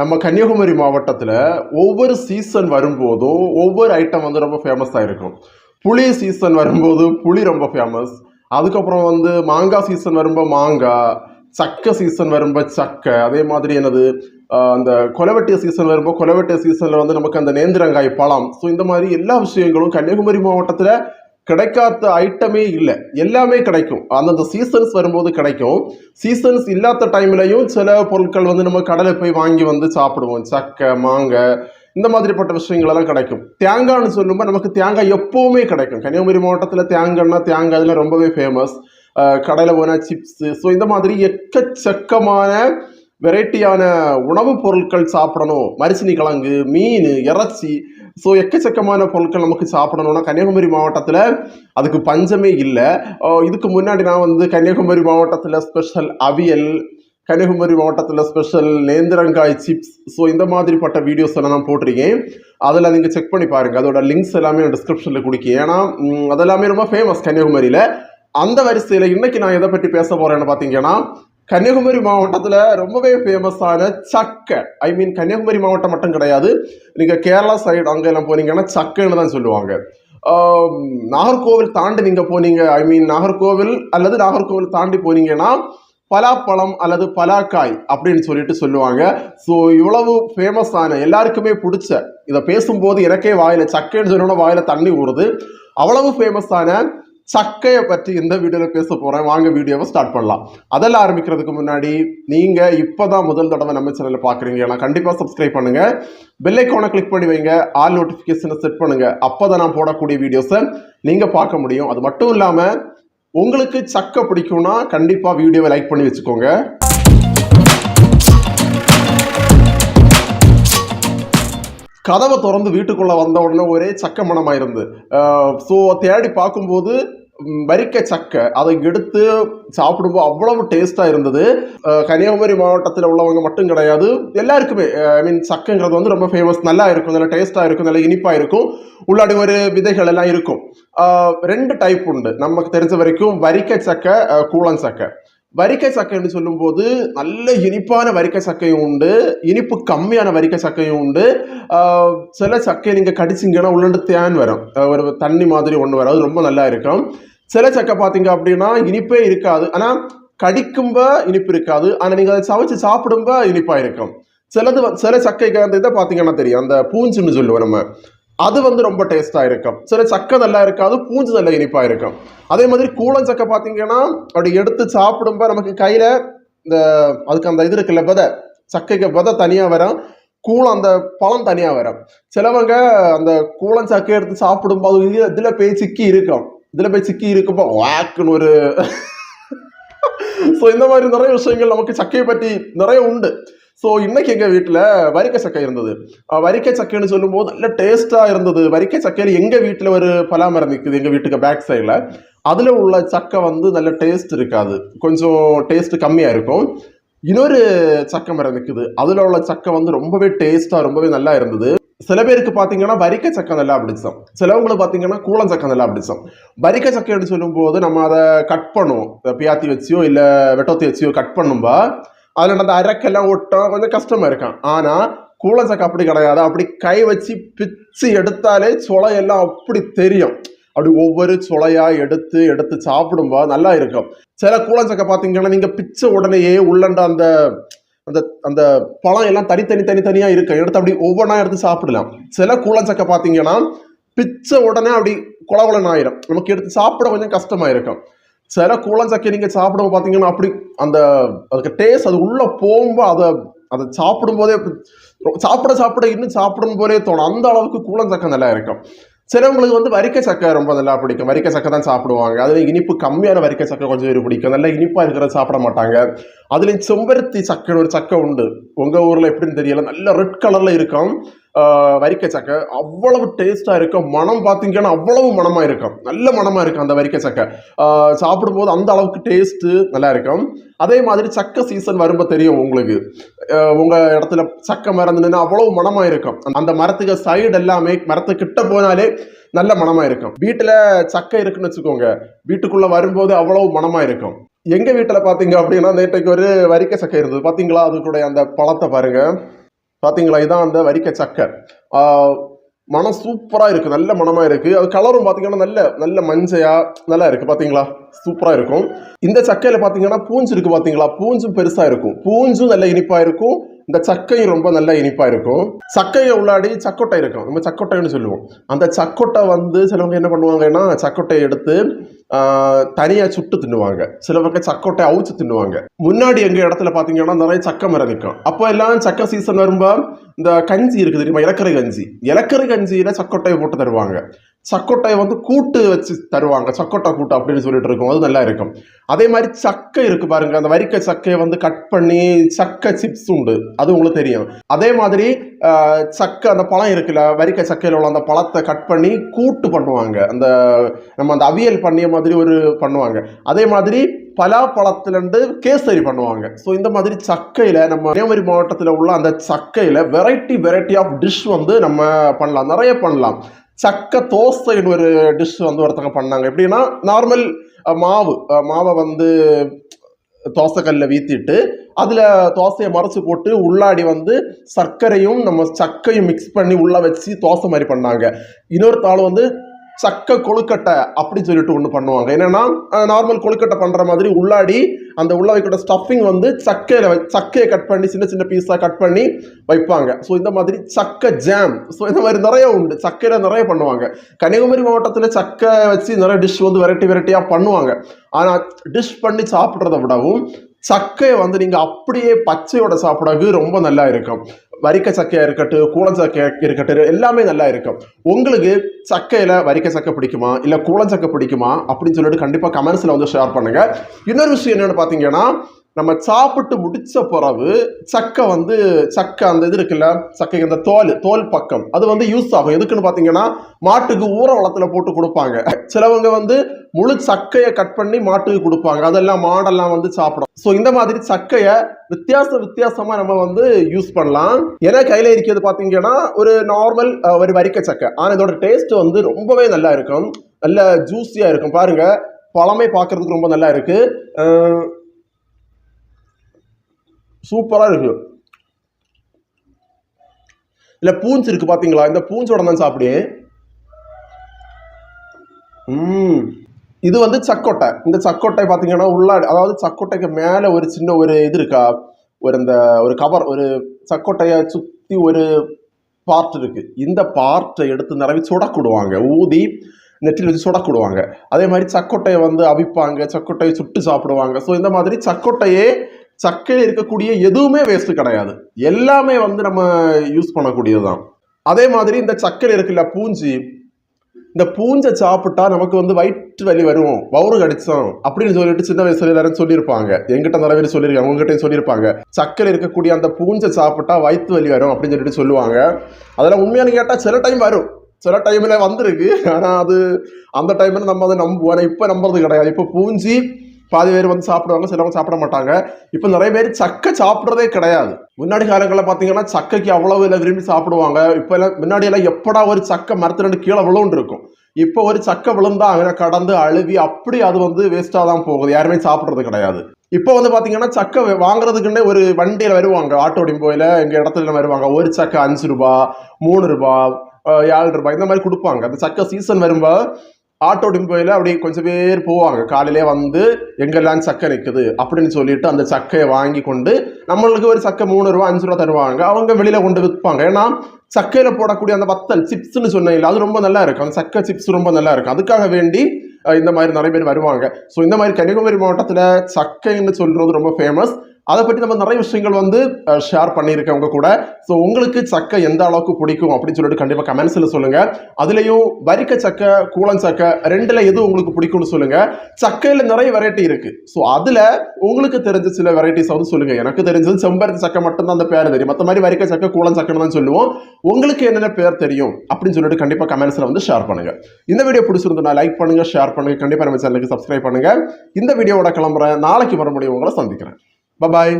நம்ம கன்னியாகுமரி மாவட்டத்தில் ஒவ்வொரு சீசன் வரும்போதும் ஒவ்வொரு ஐட்டம் வந்து ரொம்ப ஃபேமஸாக இருக்கும். புளி சீசன் வரும்போது புளி ரொம்ப ஃபேமஸ் அதுக்கப்புறம் வந்து மாங்காய் சீசன் வரும்போது மாங்காய் சக்கை சீசன் வரும்போது சக்கை அதே மாதிரி என்னது அந்த கொலவெட்டிய சீசன் வரும்போது கொலவெட்டிய சீசனில் வந்து நமக்கு அந்த நேந்திரங்காய் பழம். ஸோ இந்த மாதிரி எல்லா விஷயங்களும் கன்னியாகுமரி மாவட்டத்தில் கிடைக்காத ஐட்டமே இல்லை. எல்லாமே கிடைக்கும். அந்தந்த சீசன்ஸ் வரும்போது கிடைக்கும். சீசன்ஸ் இல்லாத டைம்லையும் சில பொருட்கள் வந்து நம்ம கடலை போய் வாங்கி வந்து சாப்பிடுவோம். சக்கை மாங்காய் இந்த மாதிரிப்பட்ட விஷயங்கள் எல்லாம் கிடைக்கும். தேங்காய்னு சொல்லும்போது நமக்கு தேங்காய் எப்போவுமே கிடைக்கும். கன்னியாகுமரி மாவட்டத்தில் தேங்காய்னா தேங்காய் இதெல்லாம் ரொம்பவே ஃபேமஸ் கடையில் போனால் சிப்ஸு ஸோ இந்த மாதிரி எக்கச்சக்கமான வெரைட்டியான உணவுப் பொருட்கள் சாப்பிடணும். மரிசினி கிழங்கு மீன் இறைச்சி ஸோ எக்கச்சக்கமான பொருட்கள் நமக்கு சாப்பிடணும்னா கன்னியாகுமரி மாவட்டத்தில் அதுக்கு பஞ்சமே இல்லை. இதுக்கு முன்னாடி நான் வந்து கன்னியாகுமரி மாவட்டத்தில் ஸ்பெஷல் அவியல் கன்னியாகுமரி மாவட்டத்தில் ஸ்பெஷல் நேந்திரங்காய் சிப்ஸ் ஸோ இந்த மாதிரிப்பட்ட வீடியோஸ் எல்லாம் நான் போட்டிருக்கேன். அதில் நீங்கள் செக் பண்ணி பாருங்கள் அதோட லிங்க்ஸ் எல்லாமே நான் டிஸ்கிரிப்ஷனில் கொடுக்கேன். ஏன்னா அதெல்லாமே ரொம்ப ஃபேமஸ் கன்னியாகுமரியில். அந்த வரிசையில் இன்னைக்கு நான் எதை பற்றி பேச போகிறேன்னு பார்த்தீங்கன்னா கன்னியாகுமரி மாவட்டத்தில் ரொம்பவே ஃபேமஸான சக்கை. ஐ மீன் கன்னியாகுமரி மாவட்டம் மட்டும் கிடையாது. நீங்கள் கேரளா சைடு அங்கெல்லாம் போனீங்கன்னா சக்கைன்னு தான் சொல்லுவாங்க. நாகர்கோவில் தாண்டி நீங்கள் போனீங்க ஐ மீன் நாகர்கோவில் அல்லது நாகர்கோவில் தாண்டி போனீங்கன்னா பலாப்பழம் அல்லது பலாக்காய் அப்படின்னு சொல்லிட்டு சொல்லுவாங்க. ஸோ இவ்வளவு ஃபேமஸான எல்லாருக்குமே பிடிச்ச இதை பேசும்போது எனக்கே வாயில சக்கைன்னு சொன்னோட வாயில தண்ணி ஊறுது. அவ்வளவு ஃபேமஸான சக்கையை பற்றி இந்த வீடியோவில் பேச போகிறேன் வாங்க வீடியோவை ஸ்டார்ட் பண்ணலாம். அதெல்லாம் ஆரம்பிக்கிறதுக்கு முன்னாடி நீங்கள் இப்போ தான் முதல் தடவை நம்ம சேனலில் பார்க்குறீங்கன்னா கண்டிப்பாக சப்ஸ்கிரைப் பண்ணுங்கள் பெல்லைக்கோனை கிளிக் பண்ணி வைங்க ஆல் நோட்டிஃபிகேஷனை செட் பண்ணுங்கள் அப்போ தான் நான் போடக்கூடிய வீடியோஸை நீங்கள் பார்க்க முடியும். அது மட்டும் இல்லாமல் உங்களுக்கு சக்கை பிடிக்கும்னா கண்டிப்பாக வீடியோவை லைக் பண்ணி வச்சுக்கோங்க. கதவை திறந்து வீட்டுக்குள்ள வந்த உடனே ஒரே சக்க மனமாக இருந்து ஸோ தேடி பார்க்கும்போது வரிக்க சக்கை அதை எடுத்து சாப்பிடும்போது அவ்வளவு டேஸ்ட்டாக இருந்தது. கன்னியாகுமரி மாவட்டத்தில் உள்ளவங்க மட்டும் கிடையாது. எல்லாருக்குமே ஐ மீன் சக்கைங்கிறது வந்து ரொம்ப ஃபேமஸ் நல்லா இருக்கும் நல்ல டேஸ்ட்டாக இருக்கும் நல்ல இனிப்பாக இருக்கும். உள்ளாடி ஒரு விதைகள் எல்லாம் இருக்கும். ரெண்டு டைப் உண்டு. நமக்கு தெரிஞ்ச வரைக்கும் வரிக்க சக்கை அஹ், கூழன் சக்கை. வரிக்கை சக்கைன்னு சொல்லும்போது நல்ல இனிப்பான வரிக்கை சக்கையும் உண்டு. இனிப்பு கம்மியான வரிக்கை சக்கையும் உண்டு. சில சக்கையை நீங்கள் கடிச்சிங்கன்னா உள்ளண்டு தேன் வரும். ஒரு தண்ணி மாதிரி ஒன்று வரும். அது ரொம்ப நல்லா இருக்கும். சில சக்கை பார்த்தீங்க அப்படின்னா இனிப்பே இருக்காது. ஆனால் கடிக்கும்ப இனிப்பு இருக்காது. ஆனால் நீங்கள் அதை சமைச்சு சாப்பிடும்ப இனிப்பாக இருக்கும். சிலது வ- சில சக்கைக்கு அந்த இதை பார்த்தீங்கன்னா தெரியும். அந்த பூஞ்சுன்னு சொல்லுவோம் நம்ம. அது வந்து ரொம்ப டேஸ்ட்டாக இருக்கும். சில சக்கை நல்லா இருக்காது பூஞ்சு நல்ல இனிப்பாக இருக்கும். அதே மாதிரி கூழஞ்சக்கை பார்த்தீங்கன்னா அப்படி எடுத்து சாப்பிடும்போது நமக்கு கையில் இந்த அதுக்கு அந்த இது இருக்குல்ல விதை சக்கைக்கு விதை தனியாக வரும். கூழம் அந்த பழம் தனியாக வரும். சிலவங்க அந்த கூழஞ்சக்கை எடுத்து சாப்பிடும்போது இது இதில் போய் சிக்கி இருக்கும். இதில் போய் சிக்கி இருக்கும்போ வாக்குன்னு ஒரு ஸோ இந்த மாதிரி நிறைய விஷயங்கள் நமக்கு சக்கையை பற்றி நிறைய உண்டு. ஸோ இன்னைக்கு எங்கள் வீட்டில் வரிக்கை சக்கை இருந்தது. வரிக்க வரிக்கை சக்கைன்னு சொல்லும்போது நல்ல டேஸ்ட்டாக இருந்தது. வரிக்கை சக்கையில் எங்கள் வீட்டில் ஒரு பலாமரம் நிற்குது எங்கள் வீட்டுக்கு பேக் சைடில் அதில் உள்ள சக்கை வந்து நல்ல டேஸ்ட் இருக்காது. கொஞ்சம் டேஸ்ட் கம்மியாக இருக்கும். இன்னொரு சக்கை மரம் நிற்குது அதில் உள்ள சக்கை வந்து ரொம்பவே டேஸ்ட்டாக ரொம்பவே நல்லா இருந்தது. சில பேருக்கு பார்த்தீங்கன்னா வரிக்கை சக்கை நல்லா பிடிச்சோம் சிலவங்களுக்கு பார்த்தீங்கன்னா கூளம் சக்கை நல்லா பிடிச்சோம் வரிக்கை சக்கைன்னு சொல்லும்போது நம்ம அதை கட் பண்ணுவோம். பியாத்தி வச்சியோ இல்லை வெட்டோத்தி வச்சியோ கட் பண்ணும்பா அதில் அந்த அரக்கெல்லாம் ஒட்டும் கொஞ்சம் கஷ்டமாக இருக்கும் ஆனால் கூளச்சக்கை அப்படி கிடையாது. அப்படி கை வச்சு பிச்சு எடுத்தாலே சுளையெல்லாம் அப்படி தெரியும். அப்படி ஒவ்வொரு சுளையா எடுத்து எடுத்து சாப்பிடும்போது நல்லா இருக்கும். சில கூலச்சக்கை பார்த்தீங்கன்னா நீங்கள் பிச்சை உடனேயே உள்ளண்ட அந்த அந்த அந்த பழம் எல்லாம் தனித்தனி தனித்தனியாக இருக்கும். எடுத்து அப்படி ஒவ்வொன்றா எடுத்து சாப்பிடலாம். சில கூலச்சக்கை பார்த்தீங்கன்னா பிச்சை உடனே அப்படி குளகுலன் ஆயிரும் நமக்கு எடுத்து சாப்பிட கொஞ்சம் கஷ்டமாக இருக்கும். சில கூழஞ்சக்கை நீங்கள் சாப்பிடும்போது பார்த்தீங்கன்னா அப்படி அந்த அதுக்கு டேஸ்ட் அது உள்ள போகும்போது அதை அதை சாப்பிடும்போதே சாப்பிட சாப்பிட இன்னும் சாப்பிடும் போதே தோணும். அந்த அளவுக்கு கூழஞ்சக்கை நல்லா இருக்கும். சிலவங்களுக்கு வந்து வரிக்கை சக்கை ரொம்ப நல்லா பிடிக்கும். வரிக்கை சக்கை தான் சாப்பிடுவாங்க. அதில் இனிப்பு கம்மியான வரிக்கை சக்கை கொஞ்சம் பேர் பிடிக்கும். நல்லா இனிப்பாக இருக்கிறத சாப்பிட மாட்டாங்க. அதுலேயும் செம்பருத்தி சக்கைன்னு ஒரு சக்கை உண்டு. உங்கள் ஊரில் எப்படின்னு தெரியல. நல்ல ரெட் கலரில் இருக்கும். வரிக்கச்சக்கை. வரிக்கை சக்கை அவ்வளவு டேஸ்டா இருக்கும் மனம் பார்த்தீங்கன்னா அவ்வளவு மனமா இருக்கும். நல்ல மனமா இருக்கும் அந்த வரிக்கை சக்கை சாப்பிடும்போது அந்த அளவுக்கு டேஸ்ட் நல்லா இருக்கும். அதே மாதிரி சக்கை சீசன் வரும்போது தெரியும் உங்களுக்கு. உங்கள் உங்க இடத்துல சக்கை மரம் இருந்ததுன்னா அவ்வளவு மனமா இருக்கும். அந்த மரத்துக்கு சைடு எல்லாமே மரத்துக்கு கிட்ட போனாலே நல்ல மனமா இருக்கும். வீட்டுல சக்கை இருக்குன்னு வச்சுக்கோங்க. வீட்டுக்குள்ள வரும்போது அவ்வளவு மனமா இருக்கும். எங்க வீட்டுல பாத்தீங்க அப்படின்னா நேற்றைக்கு ஒரு வரிக்கை சக்கை இருந்தது. பாத்தீங்களா? அது கூட அந்த பழத்தை பாருங்க. பார்த்தீங்களா இதான் அந்த வரிக்க சக்கை மனம் சூப்பராக இருக்குது நல்ல மனமாக இருக்குது அது கலரும் பார்த்தீங்கன்னா நல்ல நல்ல மஞ்சையாக நல்லா இருக்குது பார்த்தீங்களா சூப்பராக இருக்கும். இந்த சக்கையில் பார்த்தீங்கன்னா பூஞ்சு இருக்குது பார்த்தீங்களா பூஞ்சும் பெருசாக இருக்கும். பூஞ்சும் நல்ல இனிப்பாக இருக்கும். இந்த சக்கையும் ரொம்ப நல்லா இனிப்பாக இருக்கும். சக்கையை உள்ளாடி சக்கொட்டை இருக்கும். நம்ம சக்கொட்டைன்னு சொல்லுவோம். அந்த சக்கொட்டை வந்து சிலவங்க என்ன பண்ணுவாங்கன்னா சக்கொட்டையை எடுத்து தனியாக சுட்டு தின்னுவாங்க. சிலவங்க சக்கொட்டை அவிச்சு தின்னுவாங்க. முன்னாடி எங்கள் இடத்துல பார்த்தீங்கன்னா நிறைய சக்கை மரம் நிற்கும் அப்போ எல்லாம் சக்கை சீசன் வரும்போது இந்த கஞ்சி இருக்குது தெரியுமா? இலக்கரை கஞ்சி. இலக்கரை கஞ்சியில் சக்கொட்டையை போட்டு தருவாங்க. சக்கோட்டையை வந்து கூட்டு வச்சு தருவாங்க. சக்கொட்டை கூட்டு அப்படின்னு சொல்லிட்டு இருக்கும். அது நல்லா இருக்கும். அதே மாதிரி சக்கை இருக்கு பாருங்க. அந்த வரிக்க சக்கையை வந்து கட் பண்ணி சக்கை சிப்ஸ் உண்டு. அது உங்களுக்கு தெரியும். அதே மாதிரி சக்கை அந்த பழம் இருக்குல்ல வரிக்க சக்கையில் உள்ள அந்த பழத்தை கட் பண்ணி கூட்டு பண்ணுவாங்க. அந்த நம்ம அந்த அவியல் பண்ணிய மாதிரி ஒரு பண்ணுவாங்க. அதே மாதிரி பலாப்பழத்துலேருந்து கேசரி பண்ணுவாங்க. ஸோ இந்த மாதிரி சக்கையில் நம்ம கன்னியாகுமரி மாவட்டத்தில் உள்ள அந்த சக்கையில் வெரைட்டி வெரைட்டி ஆஃப் டிஷ் வந்து நம்ம பண்ணலாம். நிறைய பண்ணலாம். சக்கை தோசைன்னு ஒரு டிஷ் வந்து ஒருத்தங்க பண்ணாங்க. எப்படின்னா நார்மல் மாவு மாவை வந்து தோசைக்கல்ல வீத்திட்டு அதில் தோசையை மறைச்சு போட்டு உள்ளாடி வந்து சர்க்கரையும் நம்ம சக்கையும் மிக்ஸ் பண்ணி உள்ள வச்சு தோசை மாதிரி பண்ணாங்க. இன்னொரு தாள் வந்து சக்கை கொழுக்கட்டை அப்படின்னு சொல்லிட்டு ஒன்று பண்ணுவாங்க. என்னன்னா நார்மல் கொழுக்கட்டை பண்ணுற மாதிரி உள்ளாடி அந்த உள்ள வைக்கிற ஸ்டஃபிங் வந்து சக்கையில் வை சக்கையை கட் பண்ணி சின்ன சின்ன பீஸாக கட் பண்ணி வைப்பாங்க. ஸோ இந்த மாதிரி சக்கை ஜாம் ஸோ இந்த மாதிரி நிறைய உண்டு. சக்கையில் நிறைய பண்ணுவாங்க. கன்னியாகுமரி மாவட்டத்தில் சக்கை வச்சு நிறைய டிஷ் வந்து வெரைட்டி வெரைட்டியாக பண்ணுவாங்க. ஆனால் டிஷ் பண்ணி சாப்பிட்றத விடவும் சக்கையை வந்து நீங்கள் அப்படியே பச்சையோட சாப்பிடறது ரொம்ப நல்லா இருக்கும். வரிக்க சக்கையா இருக்கட்டும் கூழச்சக்கையா இருக்கட்டும் எல்லாமே நல்லா இருக்கும். உங்களுக்கு சக்கையில வரிக்க சக்கை பிடிக்குமா? இல்ல கூழச்சக்கை பிடிக்குமா? அப்படின்னு சொல்லிட்டு கண்டிப்பா கமெண்ட்ஸ்ல வந்து ஷேர் பண்ணுங்க. இன்னொரு விஷயம் என்னன்னு பாத்தீங்கன்னா நம்ம சாப்பிட்டு முடிச்ச பிறகு சக்கை வந்து சக்கை அந்த இது இருக்குல்ல சக்கைக்கு அந்த தோல் தோல் பக்கம் அது வந்து யூஸ் ஆகும். எதுக்குன்னு பார்த்தீங்கன்னா மாட்டுக்கு ஊற வளத்தில் போட்டு கொடுப்பாங்க. சிலவங்க வந்து முழு சக்கையை கட் பண்ணி மாட்டுக்கு கொடுப்பாங்க. அதெல்லாம் மாடெல்லாம் வந்து சாப்பிடும். ஸோ இந்த மாதிரி சக்கையை வித்தியாச வித்தியாசமாக நம்ம வந்து யூஸ் பண்ணலாம். ஏன்னா கையில் இருக்கிறது பார்த்தீங்கன்னா ஒரு நார்மல் ஒரு வரிக்க சக்கை. ஆனால் இதோட டேஸ்ட் வந்து ரொம்பவே நல்லா இருக்கும். நல்ல ஜூஸியாக இருக்கும். பாருங்கள் பழமே பார்க்கறதுக்கு ரொம்ப நல்லா இருக்குது சூப்பராக சூப்பரா இருக்கு. இல்ல பூஞ்சு இருக்கு பாத்தீங்களா? இந்த பூஞ்சோட தான் சாப்பிடுவேன் ம். இது வந்து சக்கொட்டை. இந்த சக்கொட்டை பார்த்தீங்கன்னா உள்ளாடி அதாவது சக்கொட்டைக்கு மேலே ஒரு சின்ன ஒரு இது இருக்கா? ஒரு இந்த ஒரு கவர் ஒரு சக்கோட்டையை சுற்றி ஒரு பார்ட் இருக்கு. இந்த பார்ட்டை எடுத்து நிறவி சுடக்கூடுவாங்க. ஊதி நெற்றில் வச்சு சுடக்கூடுவாங்க. அதே மாதிரி சக்கொட்டையை வந்து அவிப்பாங்க சக்கொட்டையை சுட்டு சாப்பிடுவாங்க. ஸோ இந்த மாதிரி சக்கொட்டையே சக்கையில் இருக்கக்கூடிய எதுவுமே வேஸ்ட் கிடையாது. எல்லாமே வந்து நம்ம யூஸ் பண்ணக்கூடியது தான் அதே மாதிரி இந்த சக்கையில் இருக்குல்ல பூஞ்சி. இந்த பூஞ்சை சாப்பிட்டா நமக்கு வந்து வயிற்று வலி வரும். வவுறு கடிச்சோம் அப்படின்னு சொல்லிட்டு சின்ன வயசுல எல்லாரும் சொல்லியிருப்பாங்க. எங்கிட்ட நிறைய பேர் சொல்லியிருக்காங்க உங்ககிட்டயும் சொல்லியிருப்பாங்க. சக்கரை இருக்கக்கூடிய அந்த பூஞ்சை சாப்பிட்டா வயிற்று வலி வரும் அப்படின்னு சொல்லிட்டு சொல்லுவாங்க. அதெல்லாம் உண்மையான கேட்டால் சில டைம் வரும். சில டைம்ல வந்திருக்கு. ஆனால் அது அந்த டைம்ல நம்ம அதை நம்புவோம். ஆனால் இப்போ நம்புறது கிடையாது. இப்போ பூஞ்சி பாதி பேர் வந்து சாப்பிடுவாங்க சிலவங்க சாப்பிட மாட்டாங்க. இப்போ நிறைய பேர் சக்கை சாப்பிட்றதே கிடையாது. முன்னாடி காலங்களில் பார்த்தீங்கன்னா சக்கைக்கு அவ்வளவு இல்லை விரும்பி சாப்பிடுவாங்க. இப்போ எல்லாம் முன்னாடி எல்லாம் எப்படா ஒரு சக்கை மரத்துல ரெண்டு கீழே விழுந்து இருக்கும். இப்போ ஒரு சக்கை விழுந்தா அங்கே கடந்து அழுவி அப்படி அது வந்து வேஸ்ட்டாக தான் போகுது. யாருமே சாப்பிட்றது கிடையாது. இப்போ வந்து பார்த்தீங்கன்னா சக்கை வாங்குறதுக்குன்னே ஒரு வண்டியில் வருவாங்க. ஆட்டோ டிம்போயில் எங்கள் இடத்துல வருவாங்க. ஒரு சக்கை அஞ்சு ரூபா மூணு ரூபா ஏழு ரூபாய் இந்த மாதிரி கொடுப்பாங்க. அந்த சக்கை சீசன் வரும்போது ஆட்டோ டிம்போயில் அப்படி கொஞ்சம் பேர் போவாங்க. காலையிலே வந்து எங்கெல்லாம் சக்கை நிற்குது அப்படின்னு சொல்லிட்டு அந்த சக்கையை வாங்கி கொண்டு நம்மளுக்கு ஒரு சக்கை மூணு ரூபா அஞ்சு ரூபா தருவாங்க. அவங்க வெளியில கொண்டு விற்பாங்க. ஏன்னா சக்கையில போடக்கூடிய அந்த வத்தல் சிப்ஸ்ன்னு சொன்னீங்க அது ரொம்ப நல்லா இருக்கும். அந்த சக்கை சிப்ஸ் ரொம்ப நல்லா இருக்கும். அதுக்காக வேண்டி இந்த மாதிரி நிறைய பேர் வருவாங்க. ஸோ இந்த மாதிரி கன்னியாகுமரி மாவட்டத்தில் சக்கைன்னு சொல்றது ரொம்ப ஃபேமஸ் அதை பற்றி நம்ம நிறைய விஷயங்கள் வந்து ஷேர் பண்ணியிருக்கேன் உங்க கூட. ஸோ உங்களுக்கு சக்கை எந்த அளவுக்கு பிடிக்கும் அப்படின்னு சொல்லிட்டு கண்டிப்பாக கமெண்ட்ஸில் சொல்லுங்கள் அதுலேயும் வரிக்க சக்கை கூலஞ்சக்கை சக்கை எது உங்களுக்கு பிடிக்கும்னு சொல்லுங்கள் சக்கையில் நிறைய வெரைட்டி இருக்குது ஸோ அதில் உங்களுக்கு தெரிஞ்ச சில வெரைட்டிஸ் வந்து சொல்லுங்கள் எனக்கு தெரிஞ்சது செம்பருத்தி சக்கை மட்டும்தான் அந்த பேர் தெரியும். மற்ற மாதிரி வரிக்க சக்கை கூளம் சக்கைன்னு தான் சொல்லுவோம். உங்களுக்கு என்னென்ன பேர் தெரியும் அப்படின்னு சொல்லிட்டு கண்டிப்பாக கமெண்ட்ஸில் வந்து ஷேர் பண்ணுங்கள் இந்த வீடியோ பிடிச்சிருந்தா லைக் பண்ணுங்கள் ஷேர் பண்ணுங்கள் கண்டிப்பாக நம்ம சேனலுக்கு சப்ஸ்கிரைப் பண்ணுங்கள் இந்த வீடியோவோட கிளம்புறேன். நாளைக்கு மறுபடியும் உங்களை சந்திக்கிறேன். பாய்